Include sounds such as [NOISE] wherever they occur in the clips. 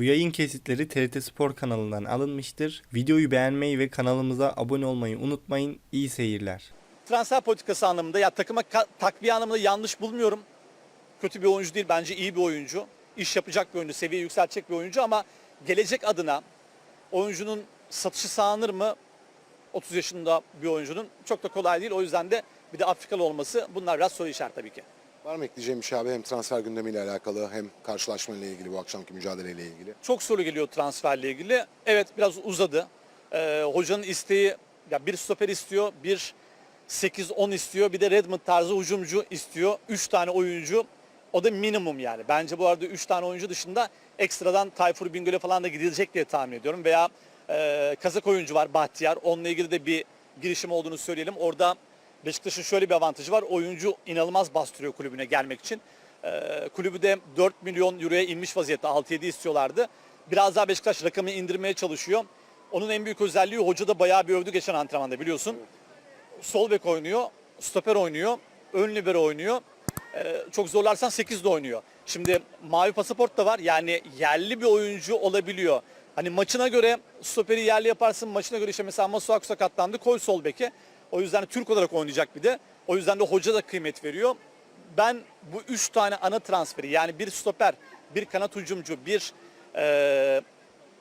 Bu yayın kesitleri TRT Spor kanalından alınmıştır. Videoyu beğenmeyi ve kanalımıza abone olmayı unutmayın. İyi seyirler. transfer politikası anlamında ya takıma takviye anlamında yanlış bulmuyorum. Kötü bir oyuncu değil bence iyi bir oyuncu. İş yapacak bir oyuncu, seviye yükseltecek bir oyuncu ama gelecek adına oyuncunun satışı sağlanır mı? 30 yaşında bir oyuncunun çok da kolay değil. O yüzden de bir de Afrikalı olması bunlar biraz soru işareti tabii ki. Var mı ekleyeceğim bir şey abi hem transfer gündemiyle alakalı hem karşılaşma ile ilgili bu akşamki mücadeleyle ilgili? Çok soru geliyor transferle ilgili. Evet biraz uzadı. Ee, hocanın isteği ya bir stoper istiyor, bir 8-10 istiyor, bir de Redmond tarzı hücumcu istiyor. 3 tane oyuncu. O da minimum yani. Bence bu arada 3 tane oyuncu dışında ekstradan Tayfur Bingöl'e falan da gidilecek diye tahmin ediyorum. Veya e, Kazak oyuncu var Bahtiyar. Onunla ilgili de bir girişim olduğunu söyleyelim. Orada Beşiktaş'ın şöyle bir avantajı var. Oyuncu inanılmaz bastırıyor kulübüne gelmek için. Ee, kulübü de 4 milyon euroya inmiş vaziyette. 6-7 istiyorlardı. Biraz daha Beşiktaş rakamı indirmeye çalışıyor. Onun en büyük özelliği hoca da bayağı bir övdü geçen antrenmanda biliyorsun. Sol bek oynuyor, stoper oynuyor, ön libero oynuyor. Ee, çok zorlarsan 8 de oynuyor. Şimdi mavi pasaport da var. Yani yerli bir oyuncu olabiliyor. Hani maçına göre stoperi yerli yaparsın. Maçına göre işte mesela Masuaku sakatlandı. Koy sol beke. O yüzden de Türk olarak oynayacak bir de. O yüzden de hoca da kıymet veriyor. Ben bu üç tane ana transferi yani bir stoper, bir kanat hücumcu, bir eee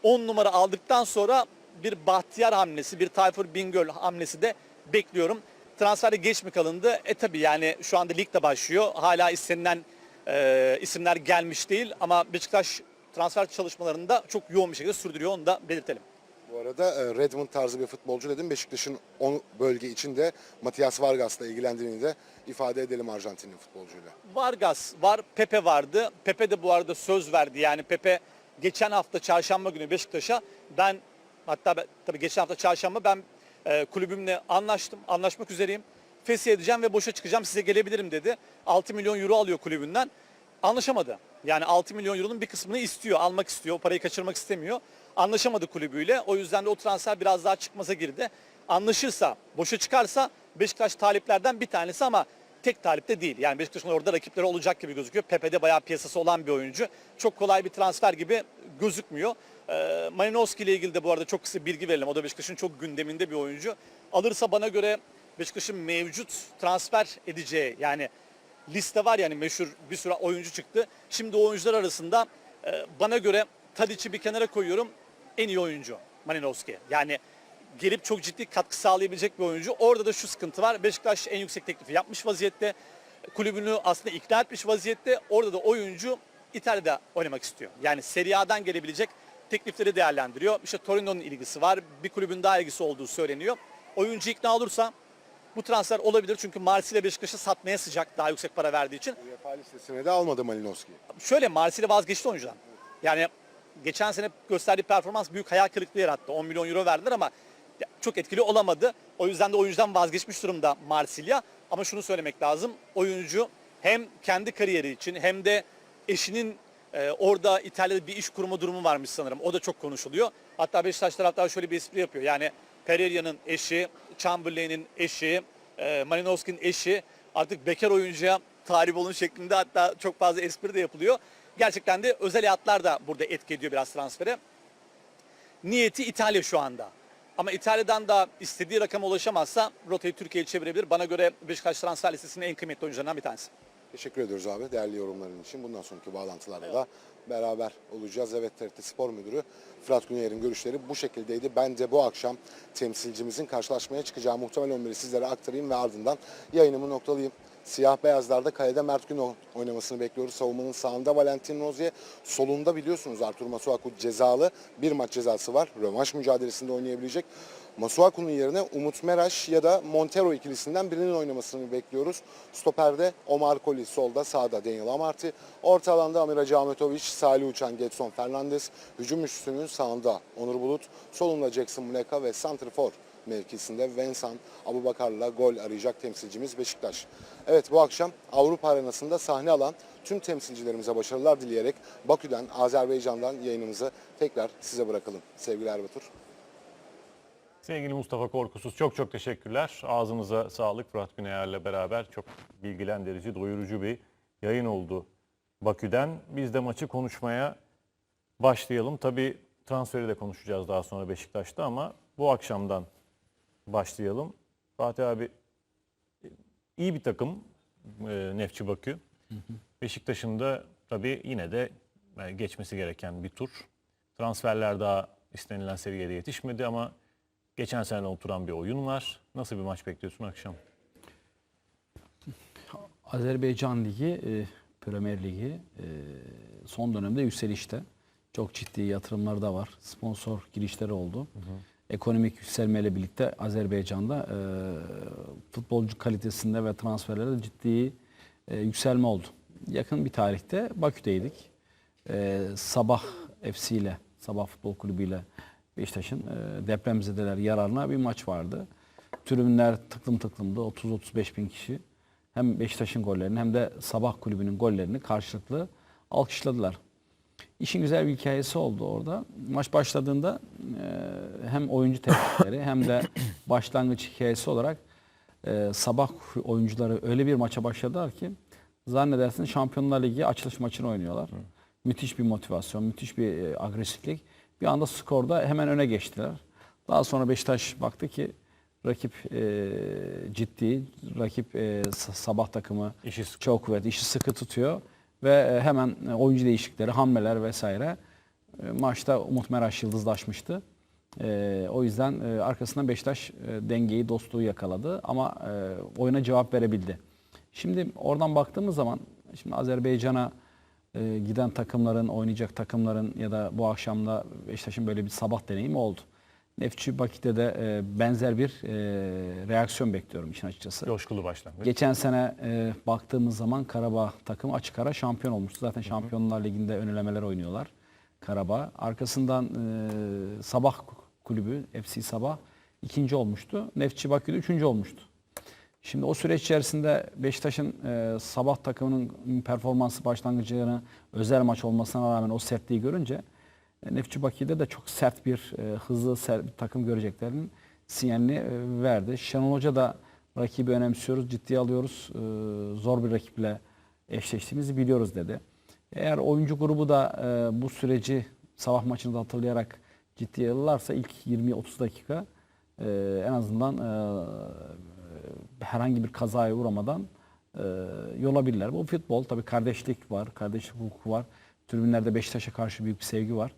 10 numara aldıktan sonra bir Bahtiyar hamlesi, bir Tayfur Bingöl hamlesi de bekliyorum. Transferde geç mi kalındı? E tabi yani şu anda lig de başlıyor. Hala istenilen e, isimler gelmiş değil ama Beşiktaş transfer çalışmalarında çok yoğun bir şekilde sürdürüyor. Onu da belirtelim. Bu arada e, Redmond tarzı bir futbolcu dedim. Beşiktaş'ın o bölge içinde Matias Vargas'la ilgilendiğini de ifade edelim Arjantinli futbolcuyla. Vargas var, Pepe vardı. Pepe de bu arada söz verdi. Yani Pepe geçen hafta çarşamba günü Beşiktaş'a ben hatta ben- tabii geçen hafta çarşamba ben e, kulübümle anlaştım. Anlaşmak üzereyim. Fesih edeceğim ve boşa çıkacağım size gelebilirim dedi. 6 milyon euro alıyor kulübünden. Anlaşamadı. Yani 6 milyon euronun bir kısmını istiyor, almak istiyor. O parayı kaçırmak istemiyor. Anlaşamadı kulübüyle. O yüzden de o transfer biraz daha çıkmaza girdi. Anlaşırsa, boşa çıkarsa Beşiktaş taliplerden bir tanesi ama tek talip de değil. Yani Beşiktaş'ın orada rakipleri olacak gibi gözüküyor. Pepe'de bayağı piyasası olan bir oyuncu. Çok kolay bir transfer gibi gözükmüyor. Ee, Malinowski ile ilgili de bu arada çok kısa bilgi verelim. O da Beşiktaş'ın çok gündeminde bir oyuncu. Alırsa bana göre Beşiktaş'ın mevcut transfer edeceği yani liste var yani meşhur bir sürü oyuncu çıktı. Şimdi o oyuncular arasında e, bana göre Tadic'i bir kenara koyuyorum. En iyi oyuncu Malinowski. Yani gelip çok ciddi katkı sağlayabilecek bir oyuncu. Orada da şu sıkıntı var. Beşiktaş en yüksek teklifi yapmış vaziyette. Kulübünü aslında ikna etmiş vaziyette. Orada da oyuncu İtalya'da oynamak istiyor. Yani Serie A'dan gelebilecek teklifleri değerlendiriyor. İşte Torino'nun ilgisi var. Bir kulübün daha ilgisi olduğu söyleniyor. Oyuncu ikna olursa bu transfer olabilir. Çünkü Marsilya Beşiktaş'ı satmaya sıcak daha yüksek para verdiği için. UEFA listesine de almadı Malinowski. Şöyle Marsilya vazgeçti oyuncudan. Yani geçen sene gösterdiği performans büyük hayal kırıklığı yarattı. 10 milyon euro verdiler ama çok etkili olamadı. O yüzden de oyuncudan vazgeçmiş durumda Marsilya. Ama şunu söylemek lazım. Oyuncu hem kendi kariyeri için hem de eşinin e, orada İtalya'da bir iş kurma durumu varmış sanırım. O da çok konuşuluyor. Hatta Beşiktaş taraftarı şöyle bir espri yapıyor. Yani Pereira'nın eşi, Chamberlain'in eşi, e, Malinowski'nin eşi artık bekar oyuncuya talip olun şeklinde hatta çok fazla espri de yapılıyor. Gerçekten de özel hayatlar da burada etki ediyor biraz transfere. Niyeti İtalya şu anda. Ama İtalya'dan da istediği rakama ulaşamazsa rotayı Türkiye'ye çevirebilir. Bana göre Beşiktaş transfer listesinin en kıymetli oyuncularından bir tanesi. Teşekkür ediyoruz abi değerli yorumların için. Bundan sonraki bağlantılarda da beraber olacağız. Evet TRT Spor Müdürü Fırat Güneyer'in görüşleri bu şekildeydi. Ben de bu akşam temsilcimizin karşılaşmaya çıkacağı muhtemel 11'i sizlere aktarayım ve ardından yayınımı noktalayayım. Siyah beyazlarda kalede Mert Günok oynamasını bekliyoruz. Savunmanın sağında Valentin Rozier, solunda biliyorsunuz Artur Masuaku cezalı. Bir maç cezası var. Rövanş mücadelesinde oynayabilecek. Masuaku'nun yerine Umut Meraş ya da Montero ikilisinden birinin oynamasını bekliyoruz. Stoperde Omar Koli solda, sağda Daniel Amarty. Orta alanda Amir Hacı Ahmetoviç, Salih Uçan, Getson Fernandes. Hücum üstünün sağında Onur Bulut, solunda Jackson Muleka ve Santrfor mevkisinde Vensan Abubakar'la gol arayacak temsilcimiz Beşiktaş. Evet bu akşam Avrupa arenasında sahne alan tüm temsilcilerimize başarılar dileyerek Bakü'den, Azerbaycan'dan yayınımızı tekrar size bırakalım. Sevgili Erbatur. Sevgili Mustafa Korkusuz çok çok teşekkürler. Ağzınıza sağlık Fırat Güneyer'le beraber çok bilgilendirici, doyurucu bir yayın oldu Bakü'den. Biz de maçı konuşmaya başlayalım. Tabii transferi de konuşacağız daha sonra Beşiktaş'ta ama bu akşamdan başlayalım. Fatih abi iyi bir takım e, Nefçi Bakü. Beşiktaş'ın da tabii yine de e, geçmesi gereken bir tur. Transferler daha istenilen seviyede yetişmedi ama geçen sene oturan bir oyun var. Nasıl bir maç bekliyorsun akşam? Azerbaycan Ligi, e, Premier Ligi e, son dönemde yükselişte. Çok ciddi yatırımlar da var. Sponsor girişleri oldu. Ekonomik yükselmeyle birlikte Azerbaycan'da e, futbolcu kalitesinde ve transferlerde ciddi e, yükselme oldu. Yakın bir tarihte Bakü'deydik. E, Sabah FC ile, Sabah Futbol Kulübü ile Beşiktaş'ın e, depremzedeler yararına bir maç vardı. Tribünler tıklım tıklımdı. 30-35 bin kişi hem Beşiktaş'ın gollerini hem de Sabah Kulübü'nün gollerini karşılıklı alkışladılar. İşin güzel bir hikayesi oldu orada. Maç başladığında e, hem oyuncu tebrikleri [COUGHS] hem de başlangıç hikayesi olarak e, Sabah oyuncuları öyle bir maça başladılar ki zannedersin Şampiyonlar Ligi açılış maçını oynuyorlar. Müthiş bir motivasyon, müthiş bir e, agresiflik. Bir anda skorda hemen öne geçtiler. Daha sonra Beşiktaş baktı ki rakip e, ciddi, rakip e, sa- sabah takımı İşi çok kuvvetli, işi sıkı tutuyor ve e, hemen e, oyuncu değişiklikleri, hamleler vesaire e, maçta Umut Meraş yıldızlaşmıştı. O yüzden e, arkasından Beşiktaş dengeyi, dostluğu yakaladı ama e, oyuna cevap verebildi. Şimdi oradan baktığımız zaman şimdi Azerbaycan'a giden takımların, oynayacak takımların ya da bu akşamda Beşiktaş'ın böyle bir sabah deneyimi oldu. Nefçi Bakü'de de e, benzer bir e, reaksiyon bekliyorum işin açıkçası. Coşkulu başlangıç. Geçen sene e, baktığımız zaman Karabağ takımı açık ara şampiyon olmuştu. Zaten Şampiyonlar Ligi'nde ön elemeler oynuyorlar Karabağ. Arkasından e, Sabah kulübü FC Sabah ikinci olmuştu. Nefçi Bakü'de üçüncü olmuştu. Şimdi o süreç içerisinde Beşiktaş'ın e, Sabah takımının performansı başlangıcını özel maç olmasına rağmen o sertliği görünce Nefçi Bakü'de de çok sert bir, e, hızlı sert bir takım göreceklerinin sinyalini e, verdi. Şenol Hoca da rakibi önemsiyoruz, ciddiye alıyoruz. E, zor bir rakiple eşleştiğimizi biliyoruz dedi. Eğer oyuncu grubu da e, bu süreci sabah maçını da hatırlayarak ciddiye alırlarsa ilk 20-30 dakika e, en azından e, herhangi bir kazaya uğramadan e, yola bilirler. Bu futbol tabii kardeşlik var, kardeşlik hukuku var. Tribünlerde Beşiktaş'a karşı büyük bir sevgi var.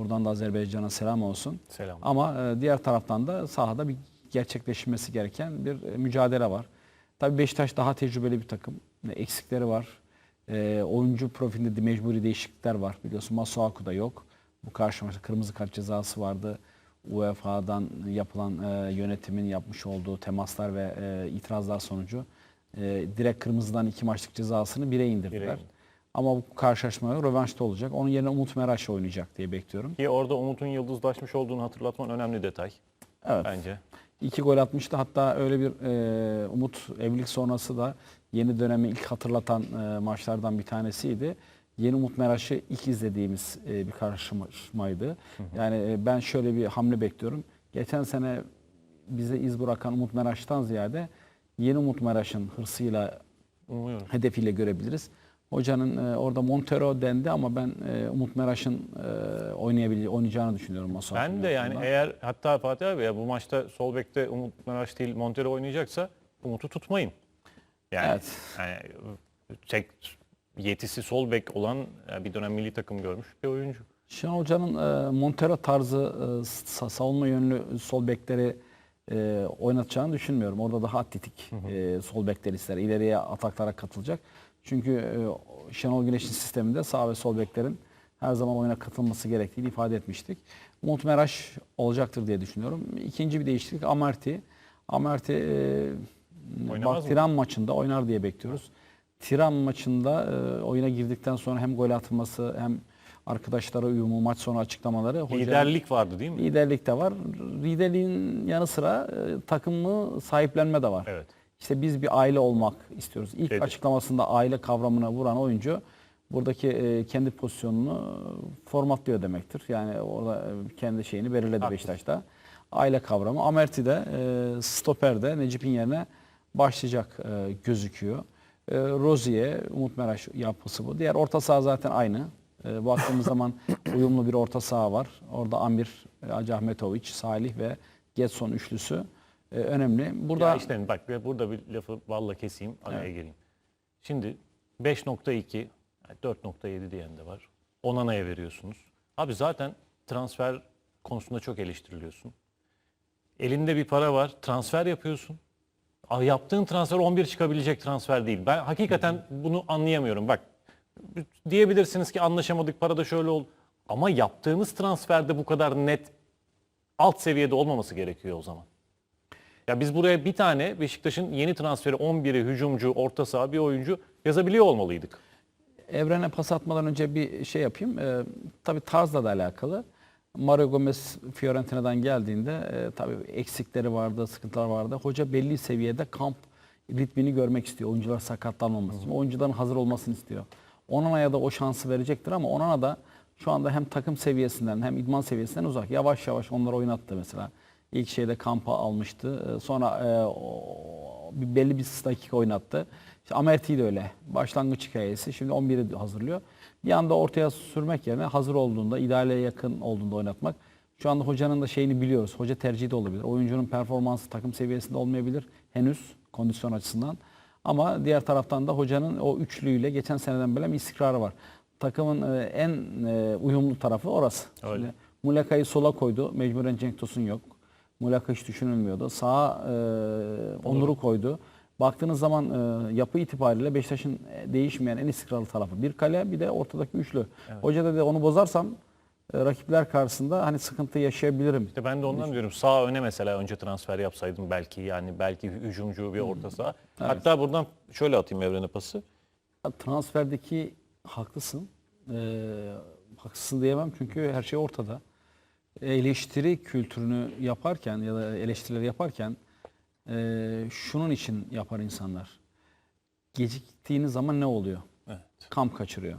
Buradan da Azerbaycan'a selam olsun. Selam. Ama e, diğer taraftan da sahada bir gerçekleşmesi gereken bir e, mücadele var. Tabii Beşiktaş daha tecrübeli bir takım. E, Eksikleri var. E, oyuncu profilinde de mecburi değişiklikler var. Biliyorsun Masuaku da yok. Bu karşı maçta kırmızı kart cezası vardı. UEFA'dan yapılan e, yönetimin yapmış olduğu temaslar ve e, itirazlar sonucu e, direkt kırmızıdan iki maçlık cezasını bire indirdiler. Bire indirdi. Ama bu karşılaşma rövanşta olacak. Onun yerine Umut Meraş oynayacak diye bekliyorum. Ki orada Umut'un yıldızlaşmış olduğunu hatırlatman önemli detay Evet. bence. İki gol atmıştı. Hatta öyle bir e, Umut evlilik sonrası da yeni dönemi ilk hatırlatan e, maçlardan bir tanesiydi. Yeni Umut Meraş'ı ilk izlediğimiz e, bir karşılaşmaydı. Yani e, ben şöyle bir hamle bekliyorum. Geçen sene bize iz bırakan Umut Meraş'tan ziyade yeni Umut Meraş'ın hırsıyla, Umuyorum. hedefiyle görebiliriz. Hocanın e, orada Montero dendi ama ben e, Umut Meraş'ın e, oynayabileceği, oynayacağını düşünüyorum. Masuaku Ben de yani eğer hatta Fatih abi ya bu maçta sol bekte Umut Meraş değil Montero oynayacaksa Umut'u tutmayın. Yani, Evet. yani tek yetisi sol bek olan bir dönem milli takım görmüş bir oyuncu. Şenol Hoca'nın e, Montero tarzı e, sa- savunma yönlü sol bekleri e, oynatacağını düşünmüyorum. Orada daha atletik e, sol bekler ister. İleriye ataklara katılacak. Çünkü e, Şenol Güneş'in sisteminde sağ ve sol beklerin her zaman oyuna katılması gerektiğini ifade etmiştik. Umut Meraş olacaktır diye düşünüyorum. İkinci bir değişiklik Amarty. Amarty e, bak? Tiran maçında oynar diye bekliyoruz. Tiran maçında e, oyuna girdikten sonra hem gol atması hem arkadaşlara uyumu, maç sonu açıklamaları. Liderlik vardı değil mi? Liderlik de var. Liderliğin yanı sıra e, takımı sahiplenme de var. Evet. İşte biz bir aile olmak istiyoruz. İlk Dedi. açıklamasında aile kavramına vuran oyuncu buradaki e, kendi pozisyonunu formatlıyor demektir. Yani orada e, kendi şeyini belirledi Haklı. Beşiktaş'ta. Aile kavramı. Amerti de e, stoperde Necip'in yerine başlayacak e, gözüküyor. E, Rozier, Umut Meraş yapısı bu. Diğer orta saha zaten aynı. E, baktığımız zaman [COUGHS] uyumlu bir orta saha var. Orada Amir, Hacı Ahmetoviç, Salih ve Getson üçlüsü e, önemli. Burada Ya işte bak burada bir lafı valla keseyim araya gireyim. Şimdi 5.2 yani 4.7 diyen de var. Onana'ya veriyorsunuz. Abi zaten transfer konusunda çok eleştiriliyorsun. Elinde bir para var. Transfer yapıyorsun. Yaptığın transfer 11 çıkabilecek transfer değil. Ben hakikaten bunu anlayamıyorum. Bak diyebilirsiniz ki anlaşamadık parada şöyle oldu. Ama yaptığımız transferde bu kadar net alt seviyede olmaması gerekiyor o zaman. Ya biz buraya bir tane Beşiktaş'ın yeni transferi 11'i hücumcu, orta saha bir oyuncu yazabiliyor olmalıydık. Evrene pas atmadan önce bir şey yapayım. Ee, tabii tarzla da alakalı. Mario Gomez Fiorentina'dan geldiğinde e, tabii eksikleri vardı, sıkıntılar vardı. Hoca belli seviyede kamp ritmini görmek istiyor. Oyuncular sakatlanmaması için. Oyuncuların hazır olmasını istiyor. Onana'ya da o şansı verecektir ama Onana da şu anda hem takım seviyesinden hem idman seviyesinden uzak. Yavaş yavaş onları oynattı mesela. İlk şeyde kampa almıştı. Ee, Sonra e, o- bir belli bir dakika oynattı. İşte Amerti de öyle. Başlangıç hikayesi. Şimdi 11'i hazırlıyor. Bir anda ortaya sürmek yerine hazır olduğunda, ideale yakın olduğunda oynatmak. Şu anda hocanın da şeyini biliyoruz. Hoca tercihi de olabilir. Oyuncunun performansı takım seviyesinde olmayabilir henüz kondisyon açısından. Ama diğer taraftan da hocanın o üçlüyle geçen seneden beri bir istikrarı var. Takımın e, en e, uyumlu tarafı orası. Öyle. Şimdi Muleka'yı sola koydu. Mecburen Cenk Tosun yok. Muleka hiç düşünülmüyordu. Sağa e, Onur'u koydu. Baktığınız zaman e, yapı itibariyle Beşiktaş'ın e, değişmeyen en istikrarlı tarafı. Bir kale bir de ortadaki üçlü. Hoca dedi onu bozarsam e, rakipler karşısında hani sıkıntı yaşayabilirim. İşte ben de ondan diyorum sağ öne mesela önce transfer yapsaydım belki yani belki hücumcu bir orta saha. Hatta buradan şöyle atayım evrene pası. Transferdeki haklısın. Ee, haksızsın diyemem çünkü her şey ortada. Eleştiri kültürünü yaparken ya da eleştirileri yaparken e, şunun için yapar insanlar. Geciktiğiniz zaman ne oluyor? Evet. Kamp kaçırıyor.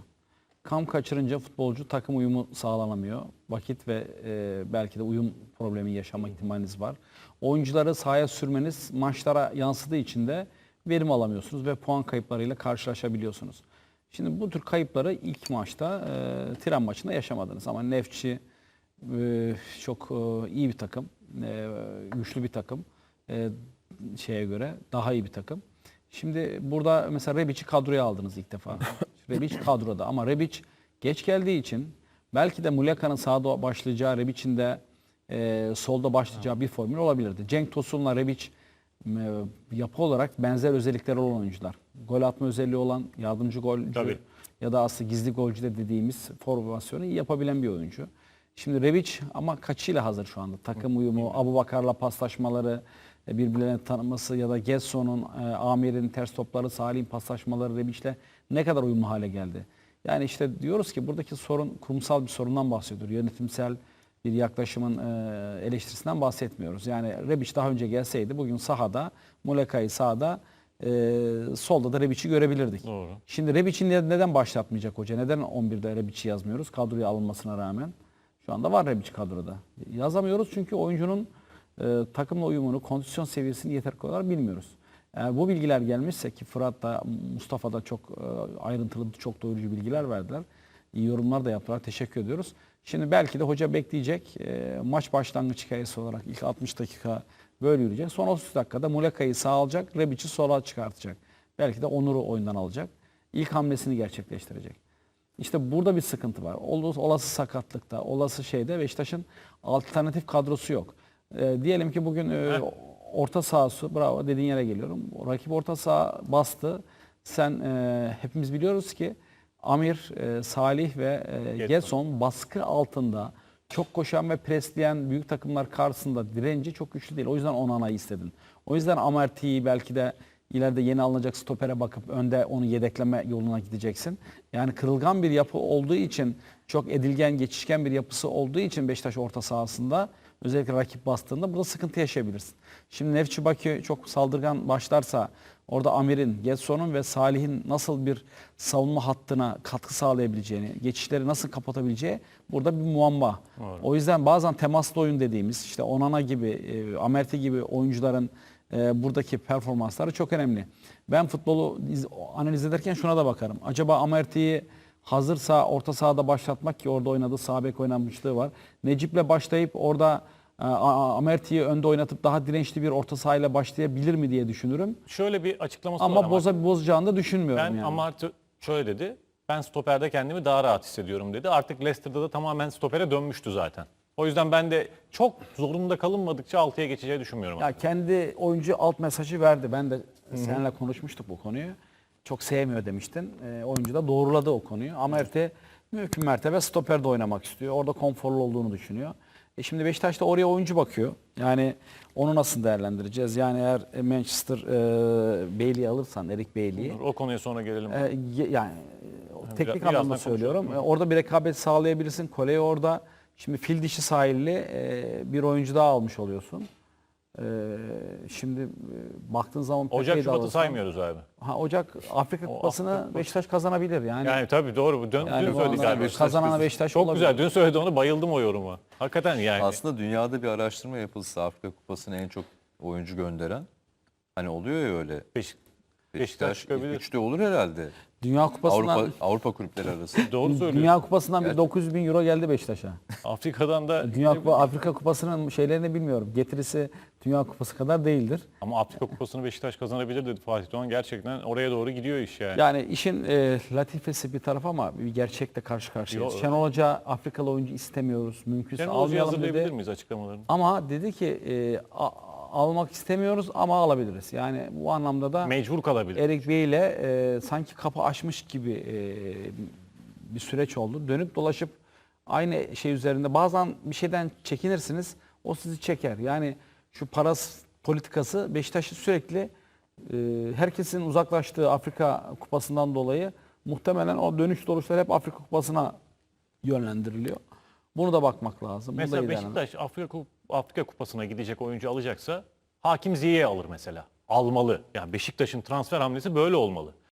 Kamp kaçırınca futbolcu takım uyumu sağlanamıyor. Vakit ve e, belki de uyum problemi yaşama ihtimaliniz var. Oyuncuları sahaya sürmeniz maçlara yansıdığı için de verim alamıyorsunuz ve puan kayıplarıyla karşılaşabiliyorsunuz. Şimdi bu tür kayıpları ilk maçta e, tren maçında yaşamadınız ama Nefçi çok e, iyi bir takım, e, güçlü bir takım. E, şeye göre daha iyi bir takım. Şimdi burada mesela Rebic'i kadroya aldınız ilk defa. [LAUGHS] Rebic kadroda ama Rebic geç geldiği için belki de Muleka'nın sağda başlayacağı, Rebic'in de e, solda başlayacağı bir formül olabilirdi. Cenk Tosun'la Rebic e, yapı olarak benzer özellikleri olan oyuncular. Gol atma özelliği olan yardımcı golcü Tabii. ya da aslında gizli golcü de dediğimiz formasyonu yapabilen bir oyuncu. Şimdi Rebic ama kaçıyla hazır şu anda? Takım uyumu, Abu Bakar'la paslaşmaları, e, birbirlerini tanıması ya da Gesson'un, e, Amir'in ters topları, Salih'in paslaşmaları Rebic'le ne kadar uyumlu hale geldi? Yani işte diyoruz ki buradaki sorun kurumsal bir sorundan bahsediyor. Yönetimsel bir yaklaşımın e, eleştirisinden bahsetmiyoruz. Yani Rebic daha önce gelseydi bugün sahada, Muleka'yı sahada, e, solda da Rebic'i görebilirdik. Doğru. Şimdi Rebic'i ne- neden başlatmayacak hoca? Neden 11'de Rebic'i yazmıyoruz kadroya alınmasına rağmen? Şu anda var Rebic kadroda. Yazamıyoruz çünkü oyuncunun e, takımla uyumunu, kondisyon seviyesini yeterli kadar bilmiyoruz. Eğer bu bilgiler gelmişse ki Fırat da Mustafa da çok e, ayrıntılı, çok doyurucu bilgiler verdiler. İyi yorumlar da yaptılar. Teşekkür ediyoruz. Şimdi belki de hoca bekleyecek. E, maç başlangıç hikayesi olarak ilk 60 dakika böyle yürüyecek. Son 30 dakikada Muleka'yı sağ alacak, Rebic'i sola çıkartacak. Belki de Onur'u oyundan alacak. İlk hamlesini gerçekleştirecek. İşte burada bir sıkıntı var. Ol- Olası sakatlıkta, olası şeyde Beşiktaş'ın alternatif kadrosu yok. Ee, diyelim ki bugün e, orta sahası, bravo dediğin yere geliyorum. Rakip orta saha bastı. Sen e, hepimiz biliyoruz ki Amir, e, Salih ve e. Getson baskı altında çok koşan ve presleyen büyük takımlar karşısında direnci çok güçlü değil. O yüzden Onana'yı istedin. O yüzden Amerti'yi belki de ileride yeni alınacak stopere bakıp önde onu yedekleme yoluna gideceksin. Yani kırılgan bir yapı olduğu için çok edilgen, geçişken bir yapısı olduğu için Beşiktaş orta sahasında özellikle rakip bastığında burada sıkıntı yaşayabilirsin. Şimdi Nefçi Bakü çok saldırgan başlarsa orada Amir'in, Getson'un ve Salih'in nasıl bir savunma hattına katkı sağlayabileceğini, geçişleri nasıl kapatabileceği burada bir muamma. O yüzden bazen temaslı oyun dediğimiz işte Onana gibi, e, Amerti gibi oyuncuların e, buradaki performansları çok önemli. Ben futbolu iz- analiz ederken şuna da bakarım. Acaba Amerti'yi hazırsa orta sahada başlatmak ki orada oynadığı sağ bek oynanmışlığı var. Necip'le başlayıp orada e, Amerti'yi önde oynatıp daha dirençli bir orta sahayla başlayabilir mi diye düşünürüm. Şöyle bir açıklaması var Ama ama. boza bozacağını da düşünmüyorum Ben yani. Amartya şöyle dedi. Ben stoperde kendimi daha rahat hissediyorum dedi. Artık Leicester'da da tamamen stopere dönmüştü zaten. O yüzden ben de çok zorunda kalınmadıkça 6'ya geçeceği düşünmüyorum. Ya kendi oyuncu alt mesajı verdi. Ben de seninle konuşmuştuk bu konuyu. Çok sevmiyor demiştin. E, oyuncu da doğruladı o konuyu. Amer'te mümkün mertebe stoperde oynamak istiyor. Orada konforlu olduğunu düşünüyor. E şimdi Beşiktaş da oraya oyuncu bakıyor. Yani onu nasıl değerlendireceğiz? Yani eğer Manchester e, Bailey'i alırsan, Eric Bailey'i O konuya sonra gelelim. e, ye- yani e, teknik birazdan anlamda söylüyorum. E, Orada bir rekabet sağlayabilirsin. Kole'yi orada şimdi fil dişi sahilli e, bir oyuncu daha almış oluyorsun. E, şimdi e, baktığın zaman Ocak Şubat'ı alırsan- saymıyoruz abi. Ha, Ocak Afrika O Kupası'nı Afrika. Beşiktaş kazanabilir yani. Yani tabii doğru. bu Dün, Yani dün bu söyledi anlamda galiba. kazanana Beşiktaş Çok olabilir. güzel. Dün söyledi onu. Bayıldım o yoruma. Hakikaten yani. Aslında dünyada bir araştırma yapılsa Afrika Kupası'na en çok oyuncu gönderen hani oluyor ya öyle. Beş- Beşiktaş Beşiktaş ilk üçte olur herhalde. Dünya Kupası'ndan Avrupa Avrupa kulüpleri arasında. [LAUGHS] Doğru söylüyorsun. Dünya Kupası'ndan bir 900 bin euro geldi Beşiktaş'a. Afrika'dan da Dünya Kupa, Afrika Kupası'nın şeylerini bilmiyorum. Getirisi Dünya Kupası kadar değildir. ama Afrika Kupası'nı Beşiktaş kazanabilir dedi Fatih Doğan. Gerçekten oraya doğru gidiyor iş yani. Yani işin e, latifesi bir taraf ama bir gerçekle karşı karşıyayız. Yo- Şenol Hoca Afrikalı oyuncu istemiyoruz. Mümkünse Şenol Hoca'yı almayalım hazırlayabilir dedi. miyiz açıklamalarını? Ama dedi ki e, a- almak istemiyoruz ama alabiliriz. Yani bu anlamda da Mecbur kalabilir. Erik Bey ile e, sanki kapı açmış gibi e, bir süreç oldu. Dönüp dolaşıp aynı şey üzerinde bazen bir şeyden çekinirsiniz o sizi çeker. Yani şu paras politikası Beşiktaş'ı sürekli e, herkesin uzaklaştığı Afrika kupasından dolayı muhtemelen o dönüş doluşlar hep Afrika kupasına yönlendiriliyor. Bunu da bakmak lazım. Bunu da Mesela değerlendirmek Beşiktaş Afrika, Kup- Afrika Kupası'na gidecek oyuncu alacaksa Hakim Ziyech'i alır mesela. Almalı. Yani Beşiktaş'ın transfer hamlesi böyle olmalı.